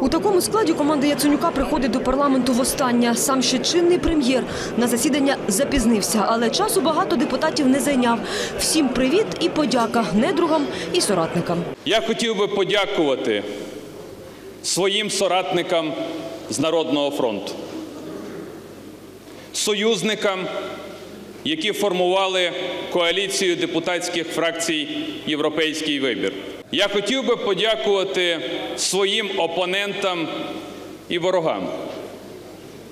У такому складі команда Яценюка приходить до парламенту востаннє. Сам ще чинний прем'єр на засідання запізнився, але часу багато депутатів не зайняв. Всім привіт і подяка недругам і соратникам. Я хотів би подякувати своїм соратникам з Народного фронту, союзникам, які формували коаліцію депутатських фракцій Європейський вибір. Я хотів би подякувати своїм опонентам і ворогам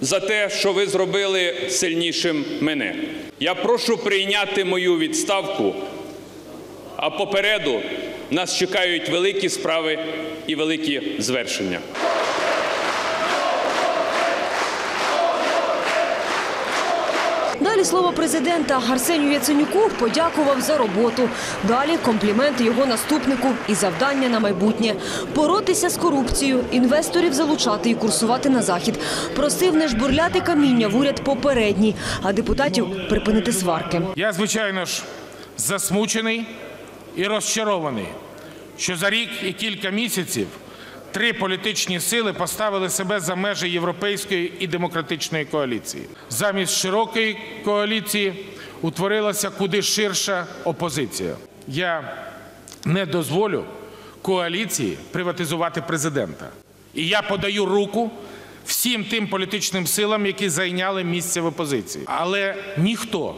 за те, що ви зробили сильнішим мене. Я прошу прийняти мою відставку а попереду нас чекають великі справи і великі звершення. Далі слово президента Арсенію Яценюку подякував за роботу. Далі компліменти його наступнику і завдання на майбутнє боротися з корупцією, інвесторів залучати і курсувати на захід. Просив не жбурляти каміння в уряд попередній, а депутатів припинити сварки. Я, звичайно ж, засмучений і розчарований, що за рік і кілька місяців три політичні сили поставили себе за межі європейської і демократичної коаліції. Замість широкої коаліції утворилася куди ширша опозиція. Я не дозволю коаліції приватизувати президента. І я подаю руку всім тим політичним силам, які зайняли місце в опозиції. Але ніхто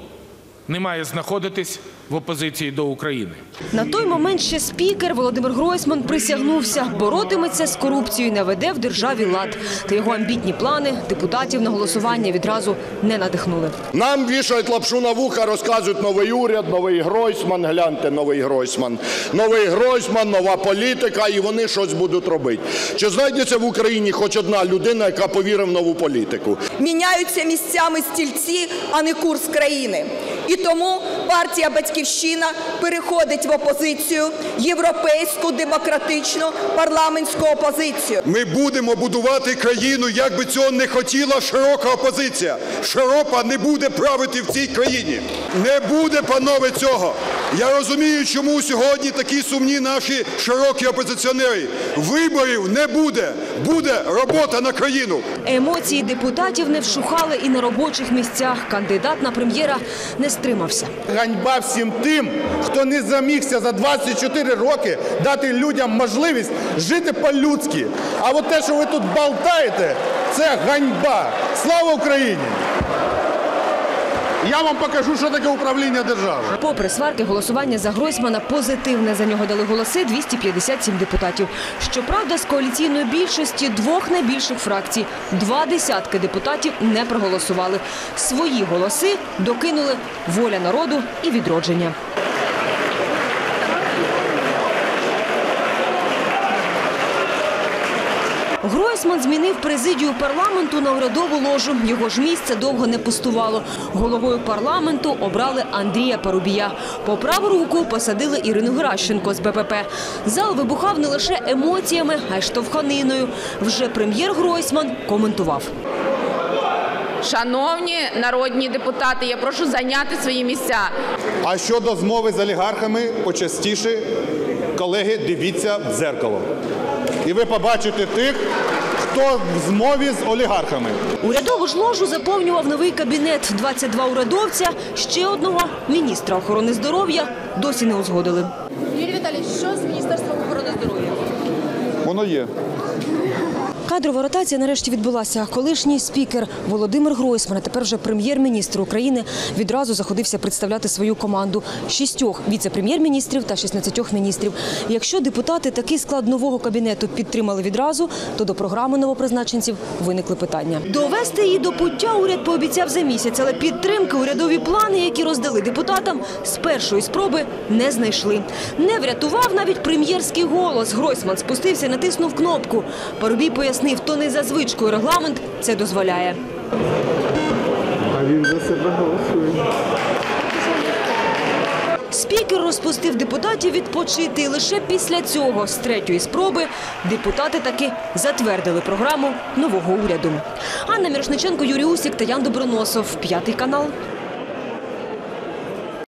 не має знаходитись в опозиції до України. На той момент ще спікер Володимир Гройсман присягнувся, боротиметься з корупцією, не веде в державі лад. Та його амбітні плани депутатів на голосування відразу не надихнули. Нам вішають лапшу на вуха, розказують новий уряд, новий Гройсман. Гляньте, новий Гройсман. Новий Гройсман, нова політика, і вони щось будуть робити. Чи знайдеться в Україні хоч одна людина, яка повірить в нову політику? міняються місцями стільці, а не курс країни. І тому партія Батьківщина переходить в опозицію, європейську, демократичну, парламентську опозицію. Ми будемо будувати країну, як би цього не хотіла широка опозиція. Широпа не буде правити в цій країні. Не буде, панове, цього. Я розумію, чому сьогодні такі сумні наші широкі опозиціонери. Виборів не буде. Буде робота на країну. Емоції депутатів не вщухали і на робочих місцях. Кандидат на прем'єра не стримався. Ганьба всім тим, хто не замігся за 24 роки дати людям можливість жити по-людськи. А от те, що ви тут болтаєте, це ганьба. Слава Україні! Я вам покажу, що таке управління держави. Попри сварки, голосування за Гройсмана позитивне. За нього дали голоси 257 депутатів. Щоправда, з коаліційної більшості двох найбільших фракцій два десятки депутатів не проголосували. Свої голоси докинули воля народу і відродження. Гройсман змінив президію парламенту на урядову ложу. Його ж місце довго не пустувало. Головою парламенту обрали Андрія Парубія. По праву руку посадили Ірину Геращенко з БПП. Зал вибухав не лише емоціями, а й штовханиною. Вже прем'єр Гройсман коментував. Шановні народні депутати, я прошу зайняти свої місця. А щодо змови з олігархами, почастіше, колеги, дивіться в дзеркало. І ви побачите тих, хто в змові з олігархами. Урядову ж ложу заповнював новий кабінет. 22 урядовця, ще одного міністра охорони здоров'я досі не узгодили. Юрій Віталійович, що з Міністерством? Воно є. Кадрова ротація нарешті відбулася. Колишній спікер Володимир Гройсман, а тепер вже прем'єр-міністр України, відразу заходився представляти свою команду шістьох віце-прем'єр-міністрів та 16 міністрів. Якщо депутати такий склад нового кабінету підтримали відразу, то до програми новопризначенців виникли питання. Довести її до пуття уряд пообіцяв за місяць, але підтримки урядові плани, які роздали депутатам, з першої спроби не знайшли. Не врятував навіть прем'єрський голос. Гройсман спустився, і натиснув кнопку. Парубій пояснив, то не за звичкою регламент це дозволяє. А він за себе голосує. Спікер розпустив депутатів відпочити. І лише після цього, з третьої спроби, депутати таки затвердили програму нового уряду. Анна Мірошниченко, Юрій Усік та Ян Доброносов. П'ятий канал.